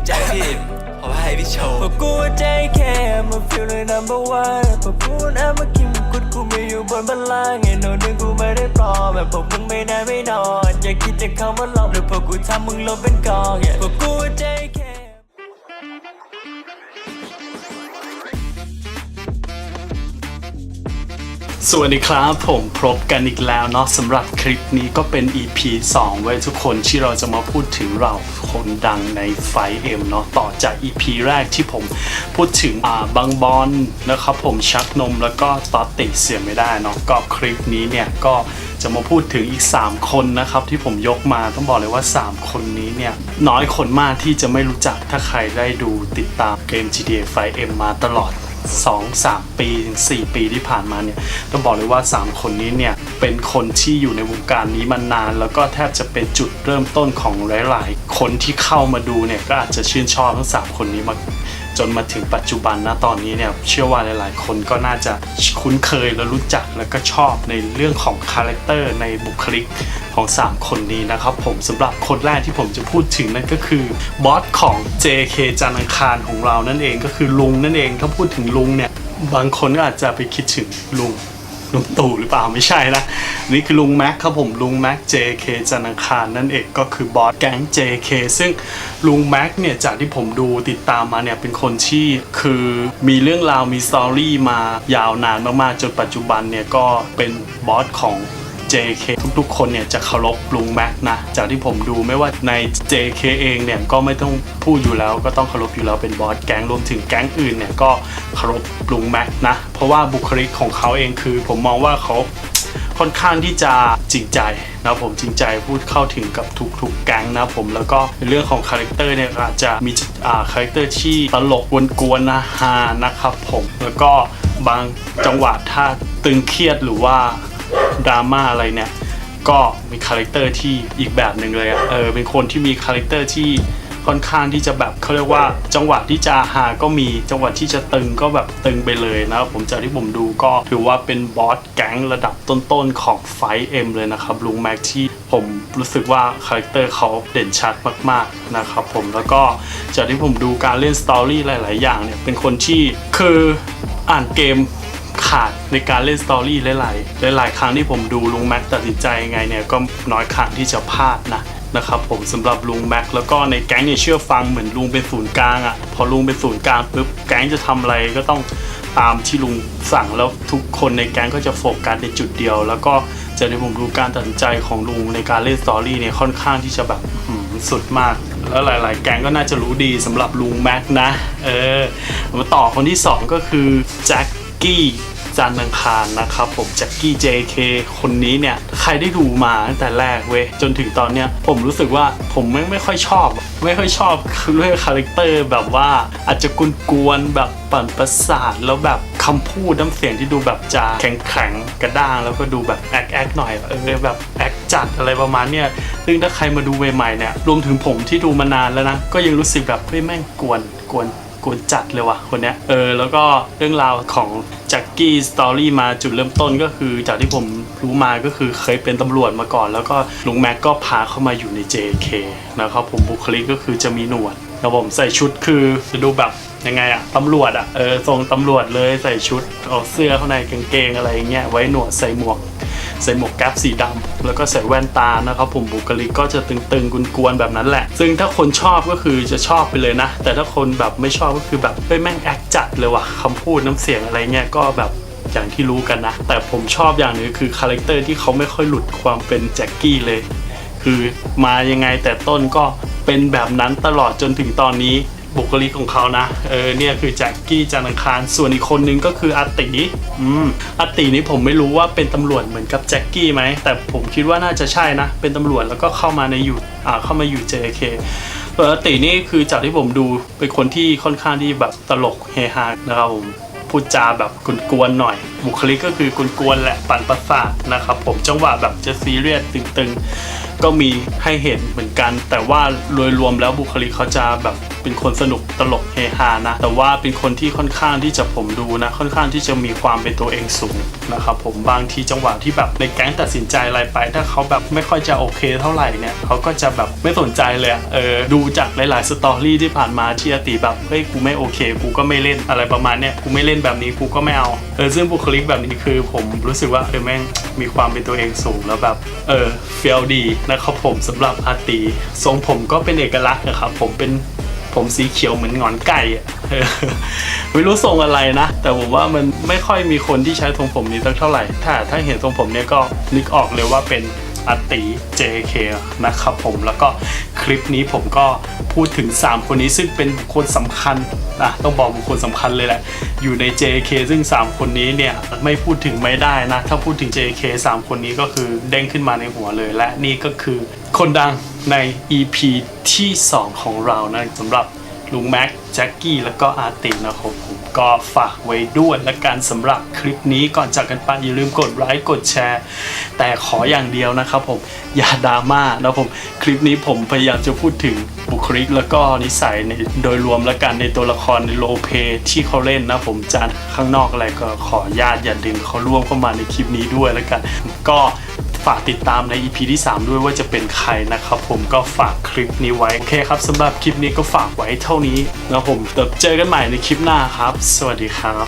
พี่แจ็คพี่ขอให้พี่โชว์พวกกูใจแค่มาฟิลเลย number one พวกกูนะมากินกุดกูไม่อยู่บนบันลังไอ้นอนนึงกูไม่ได้ปลอมแบบพวกมึงไม่ได้ไม่นอน อย่าคิดจะเข้ามาหลอกหรือพวกกูทำมึงลบเป็นกองพวกกูใจแค่ สวัสดีครับผมพบกันอีกแล้วเนาะสำหรับคลิปนี้ก็เป็น EP 2 ไว้ทุกคนที่เราจะมาพูดถึงเราคนดังในไฟเอ็มเนาะต่อจาก EP แรกที่ผมพูดถึงอ่าบางบอลนะครับผมชักนมแล้วก็ตอตติเสียไม่ได้เนาะก็คลิปนี้เนี่ยก็จะมาพูดถึงอีก 3 คนนะครับที่ผมยกมาต้องบอกเลยว่า 3 คนนี้เนี่ยน้อยคนมากที่จะไม่รู้จักถ้าใครได้ดูติดตามเกม GTA 5M มาตลอด 2 3 ปีถึง4ปีที่ผ่านมาเนี่ยต้องบอกเลยว่า 3 คนนี้เนี่ยเป็นคนที่อยู่ในวงการนี้มานาน แล้วก็แทบจะเป็นจุดเริ่มต้นของหลาย ๆ คนที่เข้ามาดูเนี่ยก็อาจจะชื่นชอบทั้ง 3 คนนี้มาจนมาถึงปัจจุบันนะตอนนี้เนี่ยเชื่อว่าหลาย ๆ คนก็น่าจะคุ้นเคยและรู้จักแล้วก็ชอบในเรื่องของคาแรคเตอร์ในบุคลิก ของ 3 คนนี้นะครับผมสำหรับคนแรกที่ผมจะพูดถึงนั่นก็คือบอสของ JK จันทังคารของเรานั่นเองก็คือลุงนั่นเองถ้าพูดถึงลุงเนี่ยบางคนก็อาจจะไปคิดถึงลุงลุงตู่หรือเปล่าไม่ใช่นะนี่คือลุงแม็กครับผมลุงแม็ก JK จันทังคารนั่นเองก็คือบอสแก๊ง JK ซึ่งลุงแม็กเนี่ยจากที่ผมดูติดตามมาเนี่ยเป็นคนที่คือมีเรื่องราวมีสตอรี่มายาวนานมากๆจนปัจจุบันเนี่ยก็เป็นบอสของ JK ทุกๆ คนเนี่ยจะเคารพลุงแม็กนะ จากที่ผมดูไม่ว่าใน JK เองเนี่ยก็ไม่ต้องพูดอยู่แล้ว ก็ต้องเคารพอยู่แล้วเป็นบอสแก๊งรวมถึงแก๊งอื่นเนี่ยก็เคารพลุงแม็กนะ เพราะว่าบุคลิกของเขาเองคือ ผมมองว่าเขาค่อนข้างที่จะจริงใจนะผมจริงใจพูดเข้าถึงกับทุกๆแก๊งนะผมแล้วก็เรื่องของคาแรคเตอร์เนี่ยอาจจะมีอ่าคาแรคเตอร์ที่ตลกกวนๆนะฮานะครับผมแล้วก็บางจังหวะถ้าตึงเครียดหรือว่า ดราม่าอะไรเนี่ย ก็มีคาแรคเตอร์ที่อีกแบบหนึ่งเลยอะเออเป็นคนที่มีคาแรคเตอร์ที่ค่อนข้างที่จะแบบเขาเรียกว่าจังหวะที่จะหาก็มีจังหวะที่จะตึงก็แบบตึงไปเลยนะครับผมจากที่ผมดูก็ถือว่าเป็นบอสแก๊งระดับต้นๆของไฟเอ็มเลยนะครับลุงแม็กที่ผมรู้สึกว่าคาแรคเตอร์เขาเด่นชัดมากๆนะครับผมแล้วก็จากที่ผมดูการเล่นสตอรี่หลาย ๆ อย่างเนี่ยเป็นคนที่คืออ่านเกม ขาดในการเล่นสตอรี่หลายๆหลาย ๆ ครั้งที่ผมดูลุงแม็กตัดสินใจยังไงเนี่ยก็น้อยครั้งที่จะพลาดนะนะครับผมสำหรับลุงแม็กแล้วก็ในแก๊งเนี่ยเชื่อฟังเหมือนลุงเป็นศูนย์กลางอะ่ะพอลุงเป็นศูนย์กลางปุ๊บแก๊งจะทำอะไรก็ต้องตามที่ลุงสั่งแล้วทุกคนในแก๊งก็จะโฟกัสในจุดเดียว แล้วก็จะในผมดูการตัดสินใจของลุงในการเล่นสตอรี่เนี่ยค่อนข้างที่จะแบบสุดมาก แล้วหลาย ๆ แก๊งก็น่าจะรู้ดีสำหรับลุงแม็กนะ เออมาต่อคนที่สองก็คือแจ็ค กี้จันทร์อังคารนะครับผมแจ็คกี้ JK คนนี้เนี่ย ใครได้ดูมาตั้งแต่แรกเว้ย จนถึงตอนเนี้ยผมรู้สึกว่าผมไม่ไม่ค่อยชอบ ไม่ค่อยชอบคือเรื่องคาแรคเตอร์แบบว่าอาจจะกวนๆแบบปั่นประสาทแล้วแบบคำพูดน้ำเสียงที่ดูแบบจะแข็งแข็งกระด้าง แล้วก็ดูแบบแอคแอคหน่อยเออแบบแอคจัดอะไรประมาณเนี้ยซึ่งถ้าใครมาดูใหม่ๆเนี่ยรวมถึงผมที่ดูมานานแล้วนะก็ยังรู้สึกแบบเฮ้ยแม่งกวนกวน กวนจัดเลยว่ะคนเนี้ยเออแล้วก็เรื่องราวของแจ็คกี้สตอรี่มาจุดเริ่มต้นก็คือจากที่ผมรู้มาก็คือเคยเป็นตำรวจมาก่อน แล้วก็ลุงแม็กก็พาเข้ามาอยู่ใน JK นะครับผมบุคลิกก็คือจะมีหนวดแล้วผมใส่ชุดคือจะดูแบบยังไงอะตำรวจอะเออทรงตำรวจเลยใส่ชุดเอาเสื้อข้างในกางเกงอะไรอย่างเงี้ยไว้หนวดใส่หมวก ใส่หมวกแก๊ปสีดำแล้วก็ใส่แว่นตานะครับผมบุคลิกก็จะตึงๆกวนๆแบบนั้นแหละ ซึ่งถ้าคนชอบก็คือจะชอบไปเลยนะ แต่ถ้าคนแบบไม่ชอบก็คือแบบเฮ้ยแม่งแอคจัดเลยว่ะคำพูดน้ำเสียงอะไรเงี้ยก็แบบอย่างที่รู้กันนะ แต่ผมชอบอย่างหนึงคือคาแรคเตอร์ที่เขาไม่ค่อยหลุดความเป็นแจ็คกี้เลย คือมายังไงแต่ต้นก็เป็นแบบนั้นตลอดจนถึงตอนนี้ บุคลิกของเขานะ เออเนี่ยคือแจ็คกี้จันอังคาร ส่วนอีกคนนึงก็คืออาติอืมอาตินี่ผมไม่รู้ว่าเป็นตำรวจเหมือนกับแจ็คกี้ไหม แต่ผมคิดว่าน่าจะใช่นะ เป็นตำรวจแล้วก็เข้ามาในอยู่อ่าเข้ามาอยู่ JK ส่วอาตินี่คือจากที่ผมดูเป็นคนที่ค่อนข้างที่แบบตลกเฮฮานะครับผมพูดจาแบบกวนๆหน่อย บุคลิกก็คือกวนๆแหละปั่นประสาทนะครับผมจังหวะแบบจะซีเรียสตึงๆ ก็มีให้เห็นเหมือนกัน แต่ว่าโดยรวมแล้วบุคลิกเขาจะแบบ เป็นคนสนุกตลกเฮฮานะ แต่ว่าเป็นคนที่ค่อนข้างที่จะผมดูนะ ค่อนข้างที่จะมีความเป็นตัวเองสูงนะครับผมบางทีจังหวะที่แบบในแก๊งตัดสินใจอะไรไป ถ้าเขาแบบไม่ค่อยจะโอเคเท่าไหร่เนี่ยเขาก็จะแบบไม่สนใจเลยเออดูจากหลายๆสตอรี่ที่ผ่านมาที่อติแบบเฮ้ยกูไม่โอเค กูก็ไม่เล่นอะไรประมาณเนี้ยกูไม่เล่นแบบนี้กูก็ไม่เอาเออซึ่งบุคลิกแบบนี้คือผมรู้สึกว่าเออแม่งมีความเป็นตัวเองสูงแล้วแบบเออเฟียลดีนะครับผมสำหรับอาติทรงผมก็เป็นเอกลักษณ์นะครับผมเป็น ผมสีเขียวเหมือนงอนไก่อะไม่รู้ทรงอะไรนะ แต่ผมว่ามันไม่ค่อยมีคนที่ใช้ทรงผมนี้สักเท่าไหร่ ถ้าถ้าเห็นทรงผมเนี้ยก็นึกออกเลยว่าเป็น อาติ JK นะครับผมแล้วก็คลิปนี้ผมก็พูดถึง 3 คนนี้ซึ่งเป็นบุคคลสำคัญนะต้องบอกบุคคลสำคัญเลยแหละ อยู่ใน JK ซึ่ง 3 คนนี้เนี่ยไม่พูดถึงไม่ได้นะ ถ้าพูดถึง JK 3 คนนี้ก็คือเด้งขึ้นมาในหัวเลย และนี่ก็คือคนดังใน EP ที่ 2 ของเรานะสำหรับลุงแม็กแจ็คกี้แล้วก็อาร์ตินะครับผ ก็ฝากไว้ด้วยและกันสำหรับคลิปนี้ก่อนจากกันไปอย่าลืมกดไลค์กดแชร์ แต่ขออย่างเดียวนะครับผมอย่าดราม่านะผมคลิปนี้ผมพยายามจะพูดถึงบุคลิกแล้วก็นิสัยในโดยรวมและกันในตัวละครในโลเพที่เขาเล่นนะผมจานข้างนอกอะไรก็ขอญาตอย่าดึงเขาร่วมเข้ามาในคลิปนี้ด้วยแล้วกันก็ ฝากติดตามใน EP ที่ 3 ด้วยว่าจะเป็นใครนะครับผมก็ฝากคลิปนี้ไว้ โอเคครับสำหรับคลิปนี้ก็ฝากไว้เท่านี้นะผมเดี๋ยวเจอกันใหม่ในคลิปหน้าครับ สวัสดีครับ